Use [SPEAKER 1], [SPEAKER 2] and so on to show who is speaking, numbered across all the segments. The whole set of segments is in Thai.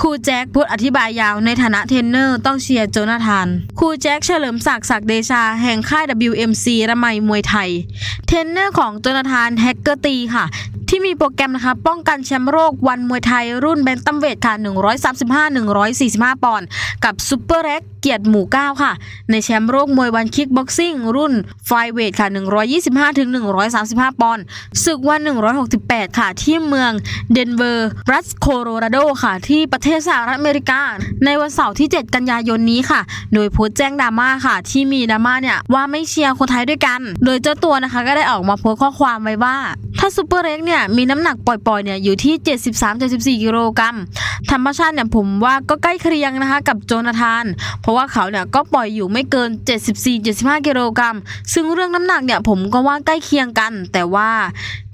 [SPEAKER 1] ครูแจ็คพูดอธิบายยาวในฐานะเทรนเนอร์ต้องเชียร์โจนาธาน ครูแจ็คเฉลิมศักดิ์ศักเดชาแห่งค่าย WMC ระไมมวยไทย เทรนเนอร์ของโจนาธานแฮกเกอร์ตีค่ะ ที่มีโปรแกรมนะคะ ป้องกันแชมป์โลกวันมวยไทยรุ่นแบนตัมเวทค่ะ 135-145 ปอนด์กับซูเปอร์เร็กเกียรติหมู่ 9 ค่ะ ในแชมป์โลกมวยวันคิกบ็อกซิ่งรุ่นไฟเวทค่ะ 125-135 ปอนด์ศึกวัน 168 ค่ะ ที่เมืองเดนเวอร์รัฐโคโลราโดค่ะ ที่ประเทศสหรัฐอเมริกา ในวันเสาร์ที่ 7 กันยายนนี้ค่ะ โดยโพสต์แจ้งดราม่าค่ะ ที่มีดราม่าเนี่ยว่าไม่เชียร์คนไทยด้วยกัน โดยเจ้าตัวนะคะก็ได้ออกมาโพสต์ข้อความไว้ว่า ถ้าซูเปอร์เร็กเนี่ยมีน้ำหนักปล่อยๆเนี่ยอยู่ที่ 73-74กิโลกรัมธรรมชาติเนี่ยผมว่าก็ใกล้เคียงนะคะกับโจนาธาน เพราะว่าเขาเนี่ยก็ปล่อยอยู่ไม่เกิน 74-75กิโลกรัมซึ่งเรื่องน้ำหนักเนี่ยผมก็ว่าใกล้เคียงกัน แต่ว่า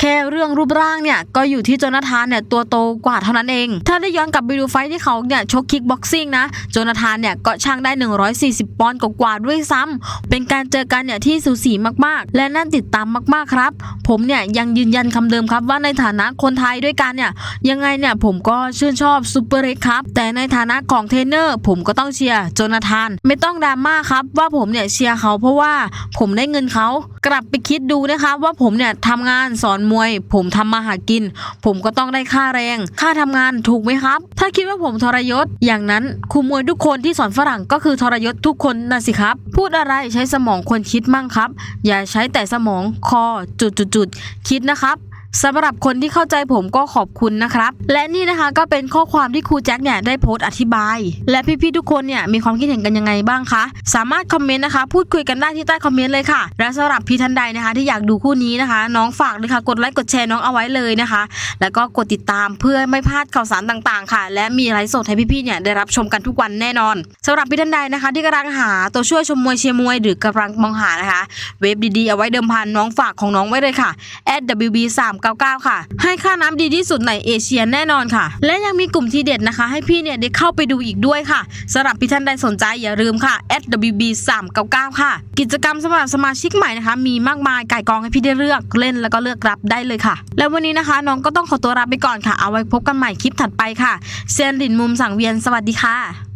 [SPEAKER 1] แค่เรื่องรูปร่างเนี่ยก็อยู่ที่โจนาธานเนี่ยตัวโตกว่าเท่านั้นเอง ถ้าได้ย้อนกลับไปดูไฟที่เขาเนี่ยชกคิกบ็อกซิ่งนะโจนาธานเนี่ยก็ช่างได้ 140 ปอนด์กว่าด้วยซ้ำเป็นการเจอกันเนี่ยที่สูสีมากๆ และน่าติดตามมากๆครับ ผมเนี่ยยังยืนยันคำเดิมครับว่าในฐานะคนไทยด้วยกันเนี่ยยังไงเนี่ยผมก็ชื่นชอบซูเปอร์เร็กครับ แต่ในฐานะของเทรนเนอร์ผมก็ต้องเชียร์โจนาธาน ไม่ต้องดราม่าครับว่าผมเนี่ยเชียร์เขาเพราะว่าผมได้เงินเขากลับไปคิดดูนะคะว่าผมเนี่ยทำงานสอนมวย ผมทำมาหากิน ผมก็ต้องได้ค่าแรง ค่าทำงานถูกไหมครับ ถ้าคิดว่าผมทรยศ อย่างนั้นครูมวยทุกคนที่สอนฝรั่งก็คือทรยศทุกคนนะสิครับ พูดอะไรใช้สมองคนคิดมั่งครับ อย่าใช้แต่สมองคอจุดๆคิดนะครับ สำหรับคนที่เข้าใจผมก็ขอบคุณนะครับ และนี่นะคะก็เป็นข้อความที่ครูแจ็คเนี่ยได้โพสต์อธิบาย และพี่ๆทุกคนเนี่ยมีความคิดเห็นกันยังไงบ้างคะสามารถคอมเมนต์นะคะพูดคุยกันได้ที่ใต้คอมเมนต์เลยค่ะ และสำหรับพี่ท่านใดนะคะ ที่อยากดูคู่นี้นะคะ น้องฝากเลยค่ะกดไลค์กดแชร์น้องเอาไว้เลยนะคะ แล้วก็กดติดตามเพื่อไม่พลาดข่าวสารต่างๆ ค่ะ และมีไลฟ์สดให้พี่ๆเนี่ยได้รับชมกันทุกวันแน่นอนสำหรับพี่ท่านใดนะคะ ที่กำลังหาตัวช่วยชมมวยเชียร์มวย หรือกำลังมองหานะคะ เว็บดีๆเอาไว้เดิมพันน้องฝากของน้องไว้เลยค่ะ @wb 3 9 9 ค่ะ ให้ค่าน้ำดีที่สุดในเอเชียแน่นอนค่ะ และยังมีกลุ่มทีเด็ดนะคะ ให้พี่เนี่ยได้เข้าไปดูอีกด้วยค่ะสำหรับพี่ท่านใดสนใจอย่าลืมค่ะ @wb 3 9 9ค่ะ กิจกรรมสำหรับสมาชิกใหม่นะคะ มีมากมายไก่กองให้พี่ได้เลือกเล่นแล้วก็เลือกรับได้เลยค่ะ แล้ววันนี้นะคะ น้องก็ต้องขอตัวลาไปก่อนค่ะ เอาไว้พบกันใหม่คลิปถัดไปค่ะเซียนหลินมุมสังเวียนสวัสดีค่ะ